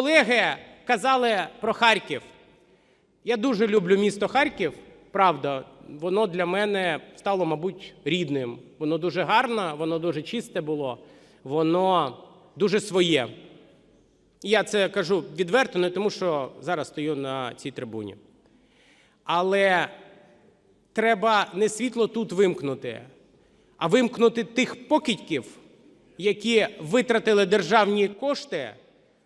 колеги казали про Харків. Я дуже люблю місто Харків, правда, воно для мене стало, мабуть, рідним. Воно дуже гарне, воно дуже чисте було, воно дуже своє. Я це кажу відверто, не тому що зараз стою на цій трибуні. Але треба не світло тут вимкнути, а вимкнути тих покидьків, які витратили державні кошти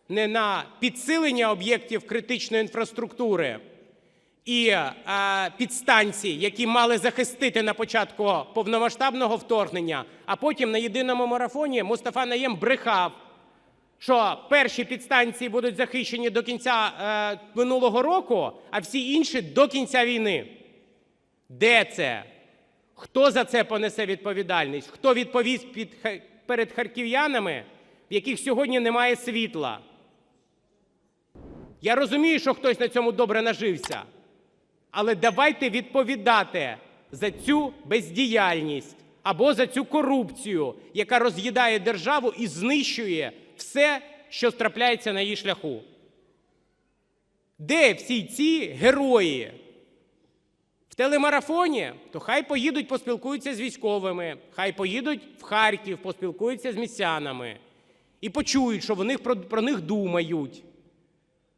не на підсилення об'єктів критичної інфраструктури і е, підстанцій, які мали захистити на початку повномасштабного вторгнення, а потім на єдиному марафоні Мустафа Наєм брехав, що перші підстанції будуть захищені до кінця е, минулого року, а всі інші до кінця війни. Де це? Хто за це понесе відповідальність? Хто відповість під, перед харків'янами, в яких сьогодні немає світла? Я розумію, що хтось на цьому добре нажився, але давайте відповідати за цю бездіяльність або за цю корупцію, яка роз'їдає державу і знищує все, що трапляється на її шляху. Де всі ці герої? В телемарафоні, то хай поїдуть, поспілкуються з військовими, хай поїдуть в Харків, поспілкуються з містянами і почують, що вони про, про них думають,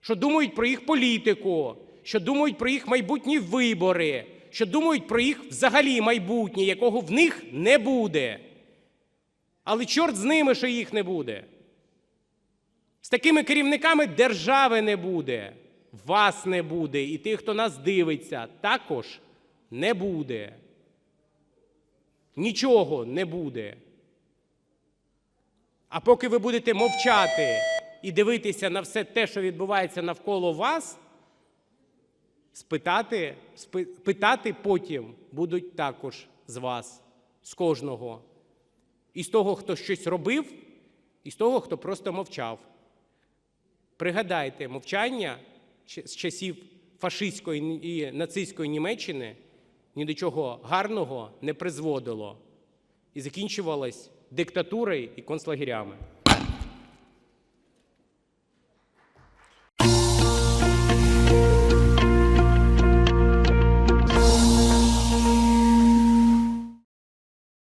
що думають про їх політику, що думають про їх майбутні вибори, що думають про їх взагалі майбутнє, якого в них не буде. Але чорт з ними, що їх не буде. З такими керівниками держави не буде, вас не буде, і тих, хто нас дивиться, також не буде. Нічого не буде. А поки ви будете мовчати і дивитися на все те, що відбувається навколо вас, спитати, спи- питати потім будуть також з вас, з кожного. І з того, хто щось робив, і з того, хто просто мовчав. Пригадайте, мовчання з часів фашистської і нацистської Німеччини ні до чого гарного не призводило і закінчувалось диктатурою і концлагерями.